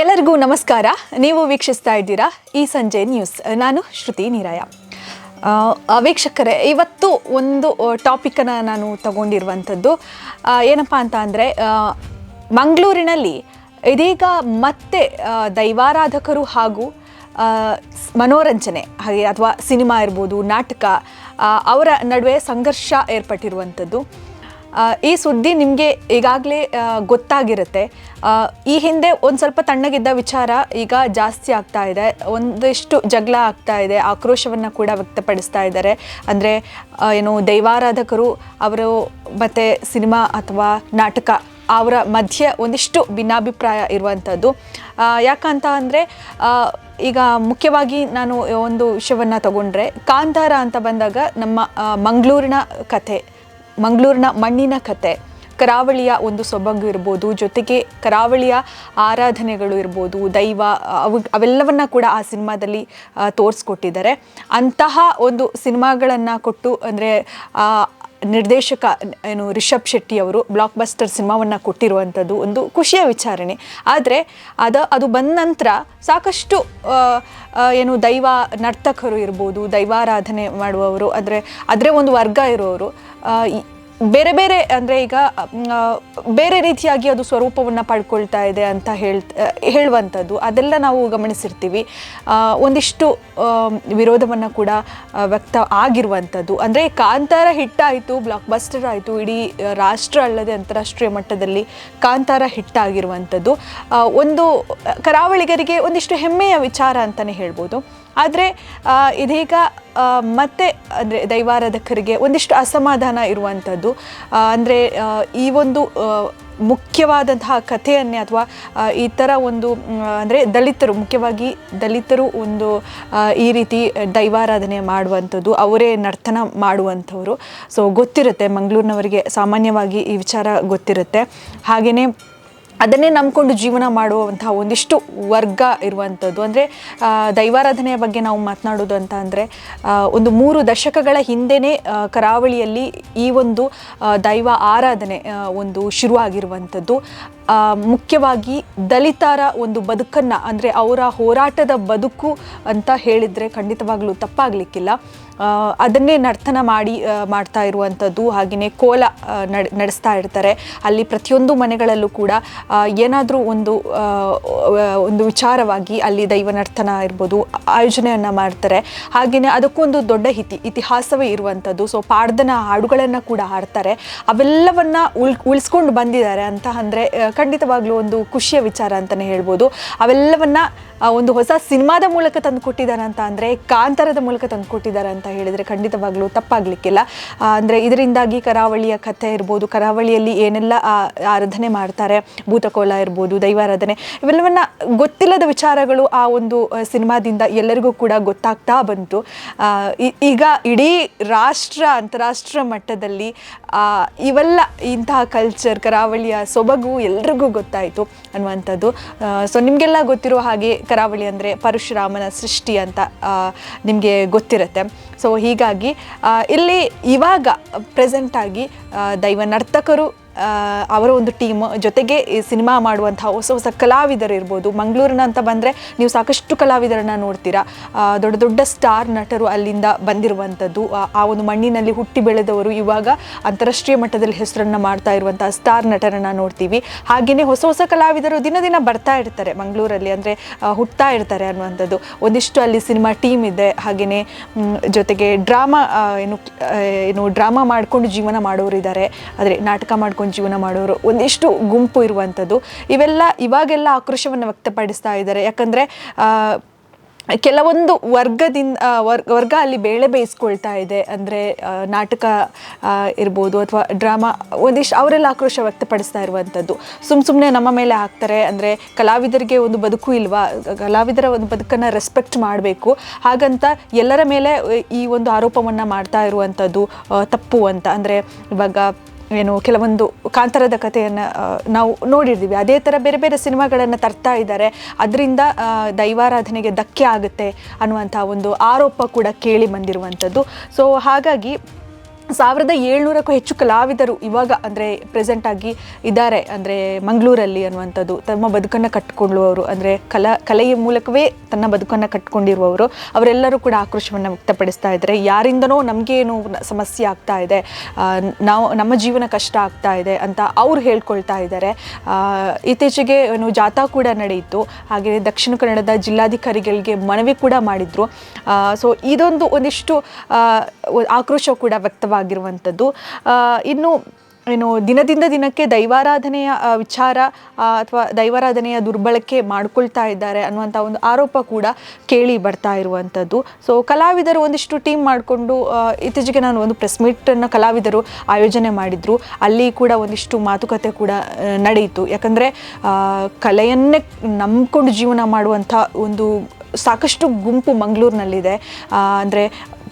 ಎಲ್ಲರಿಗೂ ನಮಸ್ಕಾರ. ನೀವು ವೀಕ್ಷಿಸ್ತಾ ಇದ್ದೀರಾ ಈ ಸಂಜೆ ನ್ಯೂಸ್. ನಾನು ಶ್ರುತಿ ನೀರಾಯ ವೀಕ್ಷಕರೇ, ಇವತ್ತು ಒಂದು ಟಾಪಿಕನ್ನು ನಾನು ತಗೊಂಡಿರುವಂಥದ್ದು. ಏನಪ್ಪ ಅಂತ ಅಂದರೆ ಮಂಗಳೂರಿನಲ್ಲಿ ಇದೀಗ ಮತ್ತೆ ದೈವಾರಾಧಕರು ಹಾಗೂ ಮನೋರಂಜನೆ, ಹಾಗೆ, ಅಥವಾ ಸಿನಿಮಾ ಇರ್ಬೋದು, ನಾಟಕ ಅವರ ನಡುವೆ ಸಂಘರ್ಷ ಏರ್ಪಟ್ಟಿರುವಂಥದ್ದು. ಈ ಸುದ್ದಿ ನಿಮಗೆ ಈಗಾಗಲೇ ಗೊತ್ತಾಗಿರುತ್ತೆ. ಈ ಹಿಂದೆ ಒಂದು ಸ್ವಲ್ಪ ತಣ್ಣಗಿದ್ದ ವಿಚಾರ ಈಗ ಜಾಸ್ತಿ ಆಗ್ತಾ ಇದೆ. ಒಂದಿಷ್ಟು ಜಗಳ ಆಗ್ತಾ ಇದೆ. ಆಕ್ರೋಶವನ್ನು ಕೂಡ ವ್ಯಕ್ತಪಡಿಸ್ತಾ ಇದ್ದಾರೆ. ಅಂದರೆ ಏನು ದೈವಾರಾಧಕರು ಅವರು ಮತ್ತು ಸಿನಿಮಾ ಅಥವಾ ನಾಟಕ ಅವರ ಮಧ್ಯೆ ಒಂದಿಷ್ಟು ಭಿನ್ನಾಭಿಪ್ರಾಯ ಇರುವಂಥದ್ದು ಯಾಕಂತ ಅಂದರೆ ಈಗ ಮುಖ್ಯವಾಗಿ ನಾನು ಒಂದು ವಿಷಯವನ್ನು ತಗೊಂಡ್ರೆ, ಕಾಂತಾರ ಅಂತ ಬಂದಾಗ ನಮ್ಮ ಮಂಗಳೂರಿನ ಕಥೆ. ಮಂಗಳೂರಿನ ಮಣ್ಣಿನ ಕತೆ. ಕರಾವಳಿಯ ಒಂದು ಸೊಬಗು ಇರ್ಬೋದು, ಜೊತೆಗೆ ಕರಾವಳಿಯ ಆರಾಧನೆಗಳು ಇರ್ಬೋದು, ದೈವ, ಅವು, ಅವೆಲ್ಲವನ್ನ ಕೂಡ ಆ ಸಿನಿಮಾದಲ್ಲಿ ತೋರಿಸ್ಕೊಟ್ಟಿದ್ದಾರೆ. ಅಂತಹ ಒಂದು ಸಿನಿಮಾಗಳನ್ನು ಕೊಟ್ಟು ಅಂದರೆ ನಿರ್ದೇಶಕ ಏನು ರಿಷಬ್ ಶೆಟ್ಟಿ ಅವರು ಬ್ಲಾಕ್ ಬಸ್ಟರ್ ಸಿನಿಮಾವನ್ನು ಕೊಟ್ಟಿರುವಂಥದ್ದು ಒಂದು ಖುಷಿಯ ವಿಚಾರಣೆ. ಆದರೆ ಅದು ಅದು ಬಂದ ನಂತರ ಸಾಕಷ್ಟು ಏನು ದೈವ ನರ್ತಕರು ಇರ್ಬೋದು, ದೈವಾರಾಧನೆ ಮಾಡುವವರು, ಅಂದರೆ ಅದರ ಒಂದು ವರ್ಗ ಇರೋರು ಬೇರೆ ಬೇರೆ, ಅಂದರೆ ಈಗ ಬೇರೆ ರೀತಿಯಾಗಿ ಅದು ಸ್ವರೂಪವನ್ನು ಪಡ್ಕೊಳ್ತಾ ಇದೆ ಅಂತ ಹೇಳ್ ಹೇಳುವಂಥದ್ದು. ಅದೆಲ್ಲ ನಾವು ಗಮನಿಸಿರ್ತೀವಿ. ಒಂದಿಷ್ಟು ವಿರೋಧವನ್ನು ಕೂಡ ವ್ಯಕ್ತ ಆಗಿರುವಂಥದ್ದು. ಅಂದರೆ ಕಾಂತಾರ ಹಿಟ್ಟಾಯಿತು ಬ್ಲಾಕ್ ಬಸ್ಟರ್ ಆಯಿತು, ಇಡೀ ರಾಷ್ಟ್ರ ಅಲ್ಲದೆ ಅಂತಾರಾಷ್ಟ್ರೀಯ ಮಟ್ಟದಲ್ಲಿ ಕಾಂತಾರ ಹಿಟ್ಟಾಗಿರುವಂಥದ್ದು ಒಂದು, ಕರಾವಳಿಗರಿಗೆ ಒಂದಿಷ್ಟು ಹೆಮ್ಮೆಯ ವಿಚಾರ ಅಂತಲೇ ಹೇಳ್ಬೋದು. ಆದರೆ ಇದೀಗ ಮತ್ತೆ, ಅಂದರೆ ದೈವಾರಾಧಕರಿಗೆ ಒಂದಿಷ್ಟು ಅಸಮಾಧಾನ ಇರುವಂಥದ್ದು ಅಂದರೆ ಈ ಒಂದು ಮುಖ್ಯವಾದಂತಹ ಕಥೆಯನ್ನೇ ಅಥವಾ ಈ ಥರ ಒಂದು ಅಂದರೆ ದಲಿತರು, ಮುಖ್ಯವಾಗಿ ದಲಿತರು ಒಂದು ಈ ರೀತಿ ದೈವಾರಾಧನೆ ಮಾಡುವಂಥದ್ದು, ಅವರೇ ನರ್ತನ ಮಾಡುವಂಥವ್ರು. ಸೊ ಗೊತ್ತಿರುತ್ತೆ, ಮಂಗಳೂರಿನವರಿಗೆ ಸಾಮಾನ್ಯವಾಗಿ ಈ ವಿಚಾರ ಗೊತ್ತಿರುತ್ತೆ. ಹಾಗೆಯೇ ಅದನ್ನೇ ನಂಬಿಕೊಂಡು ಜೀವನ ಮಾಡುವಂತಹ ಒಂದಿಷ್ಟು ವರ್ಗ ಇರುವಂಥದ್ದು. ಅಂದರೆ ದೈವಾರಾಧನೆಯ ಬಗ್ಗೆ ನಾವು ಮಾತನಾಡೋದು ಅಂತ ಅಂದರೆ ಒಂದು ಮೂರು ದಶಕಗಳ ಹಿಂದೆಯೇ ಕರಾವಳಿಯಲ್ಲಿ ಈ ಒಂದು ದೈವ ಆರಾಧನೆ ಒಂದು ಶುರುವಾಗಿರುವಂಥದ್ದು. ಮುಖ್ಯವಾಗಿ ದಲಿತರ ಒಂದು ಬದುಕನ್ನು, ಅಂದರೆ ಅವರ ಹೋರಾಟದ ಬದುಕು ಅಂತ ಹೇಳಿದರೆ ಖಂಡಿತವಾಗ್ಲೂ ತಪ್ಪಾಗಲಿಕ್ಕಿಲ್ಲ. ಅದನ್ನೇ ನರ್ತನ ಮಾಡಿ ಮಾಡ್ತಾ ಇರುವಂಥದ್ದು. ಹಾಗೆಯೇ ಕೋಲ ನಡೆಸ್ತಾ ಇರ್ತಾರೆ. ಅಲ್ಲಿ ಪ್ರತಿಯೊಂದು ಮನೆಗಳಲ್ಲೂ ಕೂಡ ಏನಾದರೂ ಒಂದು ಒಂದು ವಿಚಾರವಾಗಿ ಅಲ್ಲಿ ದೈವ ನರ್ತನ ಇರ್ಬೋದು, ಆಯೋಜನೆಯನ್ನು ಮಾಡ್ತಾರೆ. ಹಾಗೆಯೇ ಅದಕ್ಕೊಂದು ದೊಡ್ಡ ಹಿತಿ, ಇತಿಹಾಸವೇ ಇರುವಂಥದ್ದು. ಸೊ ಪಾಡ್ದನ ಹಾಡುಗಳನ್ನು ಕೂಡ ಹಾಡ್ತಾರೆ. ಅವೆಲ್ಲವನ್ನು ಉಳ್, ಉಳಿಸ್ಕೊಂಡು ಬಂದಿದ್ದಾರೆ ಅಂತ ಅಂದರೆ ಖಂಡಿತವಾಗ್ಲೂ ಒಂದು ಖುಷಿಯ ವಿಚಾರ ಅಂತಲೇ ಹೇಳ್ಬೋದು. ಅವೆಲ್ಲವನ್ನು ಒಂದು ಹೊಸ ಸಿನಿಮಾದ ಮೂಲಕ ತಂದು ಕೊಟ್ಟಿದ್ದಾರೆ ಅಂತ ಅಂದರೆ, ಕಾಂತಾರದ ಮೂಲಕ ತಂದು ಕೊಟ್ಟಿದ್ದಾರೆ ಅಂತ ಹೇಳಿದರೆ ಖಂಡಿತವಾಗ್ಲೂ ತಪ್ಪಾಗಲಿಕ್ಕಿಲ್ಲ. ಅಂದರೆ ಇದರಿಂದಾಗಿ ಕರಾವಳಿಯ ಕಥೆ ಇರ್ಬೋದು, ಕರಾವಳಿಯಲ್ಲಿ ಏನೆಲ್ಲ ಆರಾಧನೆ ಮಾಡ್ತಾರೆ, ಭೂತಕೋಲ ಇರ್ಬೋದು, ದೈವಾರಾಧನೆ, ಇವೆಲ್ಲವನ್ನ ಗೊತ್ತಿಲ್ಲದ ವಿಚಾರಗಳು ಆ ಒಂದು ಸಿನಿಮಾದಿಂದ ಎಲ್ಲರಿಗೂ ಕೂಡ ಗೊತ್ತಾಗ್ತಾ ಬಂತು. ಈಗ ಇಡೀ ರಾಷ್ಟ್ರ, ಅಂತಾರಾಷ್ಟ್ರ ಮಟ್ಟದಲ್ಲಿ ಇವೆಲ್ಲ ಇಂತಹ ಕಲ್ಚರ್ ಕರಾವಳಿಯ ಸೊಬಗು ಎಲ್ರಿಗೂ ಗೊತ್ತಾಯಿತು ಅನ್ನುವಂಥದ್ದು. ಸೊ ನಿಮಗೆಲ್ಲ ಗೊತ್ತಿರೋ ಹಾಗೆ ಕರಾವಳಿ ಅಂದರೆ ಪರಶುರಾಮನ ಸೃಷ್ಟಿ ಅಂತ ನಿಮಗೆ ಗೊತ್ತಿರುತ್ತೆ. ಸೊ ಹೀಗಾಗಿ ಇಲ್ಲಿ ಇವಾಗ ಪ್ರೆಸೆಂಟಾಗಿ ದೈವ ನರ್ತಕರು ಅವರ ಒಂದು ಟೀಮ್ ಜೊತೆಗೆ ಸಿನಿಮಾ ಮಾಡುವಂಥ ಹೊಸ ಹೊಸ ಕಲಾವಿದರು ಇರ್ಬೋದು. ಮಂಗಳೂರಿನ ಅಂತ ಬಂದರೆ ನೀವು ಸಾಕಷ್ಟು ಕಲಾವಿದರನ್ನ ನೋಡ್ತೀರಾ. ದೊಡ್ಡ ದೊಡ್ಡ ಸ್ಟಾರ್ ನಟರು ಅಲ್ಲಿಂದ ಬಂದಿರುವಂಥದ್ದು. ಆ- ಒಂದು ಮಣ್ಣಿನಲ್ಲಿ ಹುಟ್ಟಿ ಬೆಳೆದವರು ಇವಾಗ ಅಂತಾರಾಷ್ಟ್ರೀಯ ಮಟ್ಟದಲ್ಲಿ ಹೆಸರನ್ನು ಮಾಡ್ತಾ ಇರುವಂಥ ಸ್ಟಾರ್ ನಟರನ್ನು ನೋಡ್ತೀವಿ. ಹಾಗೆಯೇ ಹೊಸ ಹೊಸ ಕಲಾವಿದರು ದಿನ ದಿನ ಬರ್ತಾ ಇರ್ತಾರೆ ಮಂಗಳೂರಲ್ಲಿ. ಅಂದರೆ ಹುಟ್ತಾ ಇರ್ತಾರೆ ಅನ್ನುವಂಥದ್ದು. ಒಂದಿಷ್ಟು ಅಲ್ಲಿ ಸಿನಿಮಾ ಟೀಮ್ ಇದೆ. ಹಾಗೆಯೇ ಜೊತೆಗೆ ಡ್ರಾಮಾ ಏನು ಏನು ಡ್ರಾಮಾ ಮಾಡಿಕೊಂಡು ಜೀವನ ಮಾಡೋರು ಇದ್ದಾರೆ ಆದರೆ ನಾಟಕ ಮಾಡ್ಕೊಂಡು ಜೀವನ ಮಾಡೋರು ಒಂದಿಷ್ಟು ಗುಂಪು ಇರುವಂಥದ್ದು. ಇವೆಲ್ಲ ಇವಾಗೆಲ್ಲ ಆಕ್ರೋಶವನ್ನು ವ್ಯಕ್ತಪಡಿಸ್ತಾ ಇದ್ದಾರೆ. ಯಾಕಂದರೆ ಕೆಲವೊಂದು ವರ್ಗದಿಂದ ವರ್ಗ ವರ್ಗ ಅಲ್ಲಿ ಬೇಳೆ ಬೇಯಿಸ್ಕೊಳ್ತಾ ಇದೆ. ಅಂದರೆ ನಾಟಕ ಇರ್ಬೋದು ಅಥವಾ ಡ್ರಾಮಾ, ಒಂದಿಷ್ಟು ಅವರೆಲ್ಲ ಆಕ್ರೋಶ ವ್ಯಕ್ತಪಡಿಸ್ತಾ ಇರುವಂಥದ್ದು. ಸುಮ್ಮ ಸುಮ್ಮನೆ ನಮ್ಮ ಮೇಲೆ ಹಾಕ್ತಾರೆ. ಅಂದರೆ, ಕಲಾವಿದರಿಗೆ ಒಂದು ಬದುಕು ಇಲ್ವಾ? ಕಲಾವಿದರ ಒಂದು ಬದುಕನ್ನು ರೆಸ್ಪೆಕ್ಟ್ ಮಾಡಬೇಕು. ಹಾಗಂತ ಎಲ್ಲರ ಮೇಲೆ ಈ ಒಂದು ಆರೋಪವನ್ನು ಮಾಡ್ತಾ ಇರುವಂಥದ್ದು ತಪ್ಪು ಅಂತ. ಅಂದರೆ, ಇವಾಗ ಏನು, ಕೆಲವೊಂದು ಕಾಂತರದ ಕಥೆಯನ್ನು ನಾವು ನೋಡಿರ್ತೀವಿ. ಅದೇ ಥರ ಬೇರೆ ಬೇರೆ ಸಿನಿಮಾಗಳನ್ನು ತರ್ತಾ ಇದ್ದಾರೆ. ಅದರಿಂದ ದೈವಾರಾಧನೆಗೆ ಧಕ್ಕೆ ಆಗುತ್ತೆ ಅನ್ನುವಂಥ ಒಂದು ಆರೋಪ ಕೂಡ ಕೇಳಿ ಬಂದಿರುವಂಥದ್ದು. ಸೊ ಹಾಗಾಗಿ ಸಾವಿರದ ಏಳ್ನೂರಕ್ಕೂ ಹೆಚ್ಚು ಕಲಾವಿದರು ಇವಾಗ ಅಂದರೆ ಪ್ರೆಸೆಂಟ್ ಆಗಿ ಇದ್ದಾರೆ. ಅಂದರೆ ಮಂಗಳೂರಲ್ಲಿ ಅನ್ನುವಂಥದ್ದು. ತಮ್ಮ ಬದುಕನ್ನು ಕಟ್ಟಿಕೊಳ್ಳುವವರು ಅಂದರೆ ಕಲಾ, ಕಲೆಯ ಮೂಲಕವೇ ತನ್ನ ಬದುಕನ್ನು ಕಟ್ಟಿಕೊಂಡಿರುವವರು ಅವರೆಲ್ಲರೂ ಕೂಡ ಆಕ್ರೋಶವನ್ನು ವ್ಯಕ್ತಪಡಿಸ್ತಾ ಇದ್ದಾರೆ. ಯಾರಿಂದನೋ ನಮಗೇನು ಸಮಸ್ಯೆ ಆಗ್ತಾ ಇದೆ. ನಾವು, ನಮ್ಮ ಜೀವನ ಕಷ್ಟ ಆಗ್ತಾ ಇದೆ ಅಂತ ಅವ್ರು ಹೇಳ್ಕೊಳ್ತಾ ಇದ್ದಾರೆ. ಇತ್ತೀಚೆಗೆ ಏನು ಜಾಥಾ ಕೂಡ ನಡೆಯಿತು. ಹಾಗೆಯೇ ದಕ್ಷಿಣ ಕನ್ನಡದ ಜಿಲ್ಲಾಧಿಕಾರಿಗಳಿಗೆ ಮನವಿ ಕೂಡ ಮಾಡಿದರು. ಸೊ ಇದೊಂದು ಒಂದಿಷ್ಟು ಆಕ್ರೋಶ ಕೂಡ ವ್ಯಕ್ತವಾಗಿರುವಂಥದ್ದು ಆ, ಇನ್ನು ಏನು ದಿನದಿಂದ ದಿನಕ್ಕೆ ದೈವಾರಾಧನೆಯ ವಿಚಾರ ಅಥವಾ ದೈವಾರಾಧನೆಯ ದುರ್ಬಳಕೆ ಮಾಡ್ಕೊಳ್ತಾ ಇದ್ದಾರೆ ಅನ್ನುವಂಥ ಒಂದು ಆರೋಪ ಕೂಡ ಕೇಳಿ ಬರ್ತಾ ಇರುವಂಥದ್ದು. ಸೊ ಕಲಾವಿದರು ಒಂದಿಷ್ಟು ಟೀಮ್ ಮಾಡಿಕೊಂಡು ಇತ್ತೀಚೆಗೆ ನಾನು ಒಂದು ಪ್ರೆಸ್ ಮೀಟನ್ನು ಕಲಾವಿದರು ಆಯೋಜನೆ ಮಾಡಿದರು. ಅಲ್ಲಿ ಕೂಡ ಒಂದಿಷ್ಟು ಮಾತುಕತೆ ಕೂಡ ನಡೆಯಿತು. ಯಾಕಂದರೆ ಕಲೆಯನ್ನೇ ನಂಬಿಕೊಂಡು ಜೀವನ ಮಾಡುವಂಥ ಒಂದು ಸಾಕಷ್ಟು ಗುಂಪು ಮಂಗಳೂರಿನಲ್ಲಿದೆ. ಅಂದರೆ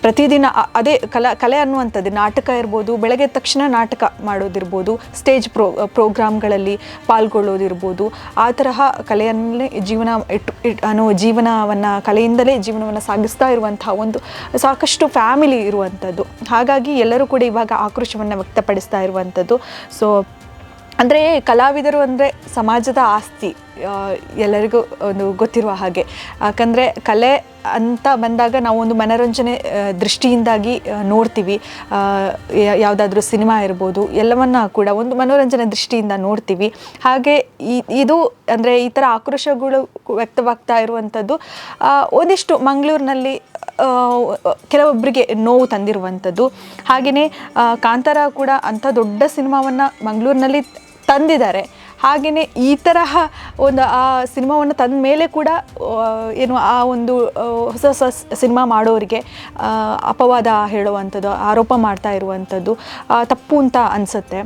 ಪ್ರತಿದಿನ ಅದೇ ಕಲಾ, ಕಲೆ ಅನ್ನುವಂಥದ್ದು, ನಾಟಕ ಇರ್ಬೋದು, ಬೆಳಗ್ಗೆ ತಕ್ಷಣ ನಾಟಕ ಮಾಡೋದಿರ್ಬೋದು, ಸ್ಟೇಜ್ ಪ್ರೋ ಪ್ರೋಗ್ರಾಮ್ಗಳಲ್ಲಿ ಪಾಲ್ಗೊಳ್ಳೋದಿರ್ಬೋದು, ಆ ತರಹ ಕಲೆಯನ್ನೇ ಜೀವನ ಇಟ್ಟು ಇಟ್ ಅನ್ನೋ ಜೀವನವನ್ನು, ಕಲೆಯಿಂದಲೇ ಜೀವನವನ್ನು ಸಾಗಿಸ್ತಾ ಇರುವಂತಹ ಒಂದು ಸಾಕಷ್ಟು ಫ್ಯಾಮಿಲಿ ಇರುವಂಥದ್ದು. ಹಾಗಾಗಿ ಎಲ್ಲರೂ ಕೂಡ ಇವಾಗ ಆಕ್ರೋಶವನ್ನು ವ್ಯಕ್ತಪಡಿಸ್ತಾ ಇರುವಂಥದ್ದು. ಸೊ ಅಂದರೆ ಕಲಾವಿದರು ಅಂದರೆ ಸಮಾಜದ ಆಸ್ತಿ ಎಲ್ಲರಿಗೂ ಒಂದು ಗೊತ್ತಿರುವ ಹಾಗೆ. ಯಾಕಂದರೆ ಕಲೆ ಅಂತ ಬಂದಾಗ ನಾವು ಒಂದು ಮನೋರಂಜನೆ ದೃಷ್ಟಿಯಿಂದಾಗಿ ನೋಡ್ತೀವಿ. ಯಾವುದಾದ್ರೂ ಸಿನಿಮಾ ಇರ್ಬೋದು, ಎಲ್ಲವನ್ನ ಕೂಡ ಒಂದು ಮನೋರಂಜನೆ ದೃಷ್ಟಿಯಿಂದ ನೋಡ್ತೀವಿ. ಹಾಗೆ ಇದು ಅಂದರೆ ಈ ಥರ ಆಕ್ರೋಶಗಳು ವ್ಯಕ್ತವಾಗ್ತಾ ಇರುವಂಥದ್ದು ಒಂದಿಷ್ಟು ಮಂಗಳೂರಿನಲ್ಲಿ ಕೆಲವೊಬ್ಬರಿಗೆ ನೋವು ತಂದಿರುವಂಥದ್ದು. ಹಾಗೆಯೇ ಕಾಂತಾರ ಕೂಡ ಅಂಥ ದೊಡ್ಡ ಸಿನಿಮಾವನ್ನು ಮಂಗಳೂರಿನಲ್ಲಿ ತಂದಿದ್ದಾರೆ. ಹಾಗೆಯೇ ಈ ತರಹ ಒಂದು, ಆ ಸಿನಿಮಾವನ್ನು ತಂದ ಮೇಲೆ ಕೂಡ ಏನು, ಆ ಒಂದು ಹೊಸ ಹೊಸ ಸಿನಿಮಾ ಮಾಡೋರಿಗೆ ಅಪವಾದ ಹೇಳುವಂಥದ್ದು, ಆರೋಪ ಮಾಡ್ತಾ ಇರುವಂಥದ್ದು ತಪ್ಪು ಅಂತ ಅನಿಸುತ್ತೆ.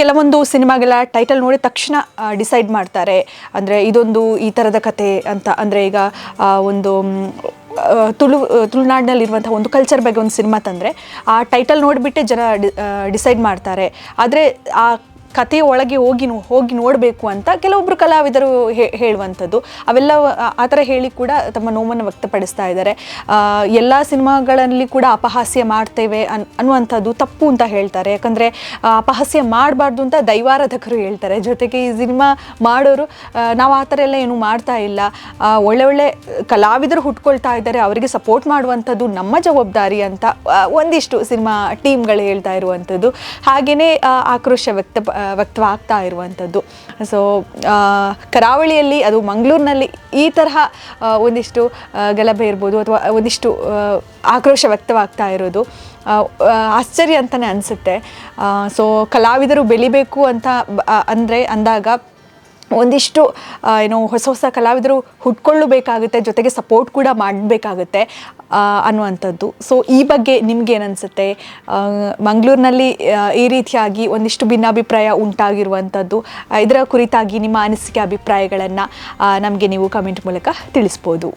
ಕೆಲವೊಂದು ಸಿನಿಮಾಗಳ ಟೈಟಲ್ ನೋಡಿ ತಕ್ಷಣ ಡಿಸೈಡ್ ಮಾಡ್ತಾರೆ. ಅಂದರೆ ಇದೊಂದು ಈ ಥರದ ಕತೆ ಅಂತ. ಅಂದರೆ ಈಗ ಒಂದು ತುಳು ತುಳುನಾಡಿನಲ್ಲಿರುವಂಥ ಒಂದು ಕಲ್ಚರ್ ಬಗ್ಗೆ ಒಂದು ಸಿನಿಮಾ ತಂದರೆ, ಆ ಟೈಟಲ್ ನೋಡಿಬಿಟ್ಟೆ ಜನ ಡಿಸೈಡ್ ಮಾಡ್ತಾರೆ. ಆದರೆ ಆ ಕಥೆಯ ಒಳಗೆ ಹೋಗಿ ಹೋಗಿ ನೋಡಬೇಕು ಅಂತ ಕೆಲವೊಬ್ಬರು ಕಲಾವಿದರು ಹೇಳುವಂಥದ್ದು. ಅವೆಲ್ಲ ಆ- ಥರ ಹೇಳಿ ಕೂಡ ತಮ್ಮ ನೋವನ್ನು ವ್ಯಕ್ತಪಡಿಸ್ತಾ ಇದ್ದಾರೆ. ಎಲ್ಲ ಸಿನಿಮಾಗಳಲ್ಲಿ ಕೂಡ ಅಪಹಾಸ್ಯ ಮಾಡ್ತೇವೆ ಅನ್ ಅನ್ನುವಂಥದ್ದು ತಪ್ಪು ಅಂತ ಹೇಳ್ತಾರೆ. ಯಾಕಂದರೆ ಅಪಹಾಸ್ಯ ಮಾಡಬಾರ್ದು ಅಂತ ದೈವಾರಾಧಕರು ಹೇಳ್ತಾರೆ. ಜೊತೆಗೆ ಈ ಸಿನಿಮಾ ಮಾಡೋರು ನಾವು ಆ ಥರ ಎಲ್ಲ ಏನು ಮಾಡ್ತಾ ಇಲ್ಲ. ಒಳ್ಳೆ ಒಳ್ಳೆ ಕಲಾವಿದರು ಹುಟ್ಕೊಳ್ತಾ ಇದ್ದಾರೆ. ಅವರಿಗೆ ಸಪೋರ್ಟ್ ಮಾಡುವಂಥದ್ದು ನಮ್ಮ ಜವಾಬ್ದಾರಿ ಅಂತ ಒಂದಿಷ್ಟು ಸಿನಿಮಾ ಟೀಮ್ಗಳು ಹೇಳ್ತಾ ಇರುವಂಥದ್ದು. ಹಾಗೆಯೇ ಆಕ್ರೋಶ ವ್ಯಕ್ತ ವ್ಯಕ್ತವಾಗ್ತಾ ಇರುವಂಥದ್ದು. ಸೊ ಕರಾವಳಿಯಲ್ಲಿ ಅದು ಮಂಗಳೂರಿನಲ್ಲಿ ಈ ತರಹ ಒಂದಿಷ್ಟು ಗಲಭೆ ಇರ್ಬೋದು ಅಥವಾ ಒಂದಿಷ್ಟು ಆಕ್ರೋಶ ವ್ಯಕ್ತವಾಗ್ತಾ ಇರೋದು. ಆಶ್ಚರ್ಯ ಅಂತಲೇ ಅನಿಸುತ್ತೆ. ಸೊ ಕಲಾವಿದರು ಬೆಳಿಬೇಕು ಅಂತ ಅಂದರೆ ಅಂದಾಗ ಒಂದಿಷ್ಟು ಏನು ಹೊಸ ಹೊಸ ಕಲಾವಿದರು ಹುಟ್ಕೊಳ್ಳಬೇಕಾಗುತ್ತೆ ಜೊತೆಗೆ ಸಪೋರ್ಟ್ ಕೂಡ ಮಾಡಬೇಕಾಗುತ್ತೆ ಅನ್ನುವಂಥದ್ದು. ಸೊ ಈ ಬಗ್ಗೆ ನಿಮ್ಗೆ ಏನನ್ಸುತ್ತೆ ಮಂಗಳೂರಿನಲ್ಲಿ ಈ ರೀತಿಯಾಗಿ ಒಂದಿಷ್ಟು ಭಿನ್ನಾಭಿಪ್ರಾಯ ಉಂಟಾಗಿರುವಂಥದ್ದು ಇದರ ಕುರಿತಾಗಿ ನಿಮ್ಮ ಅನಿಸಿಕೆ, ಅಭಿಪ್ರಾಯಗಳನ್ನು ನಮಗೆ ನೀವು ಕಮೆಂಟ್ ಮೂಲಕ ತಿಳಿಸ್ಬೋದು.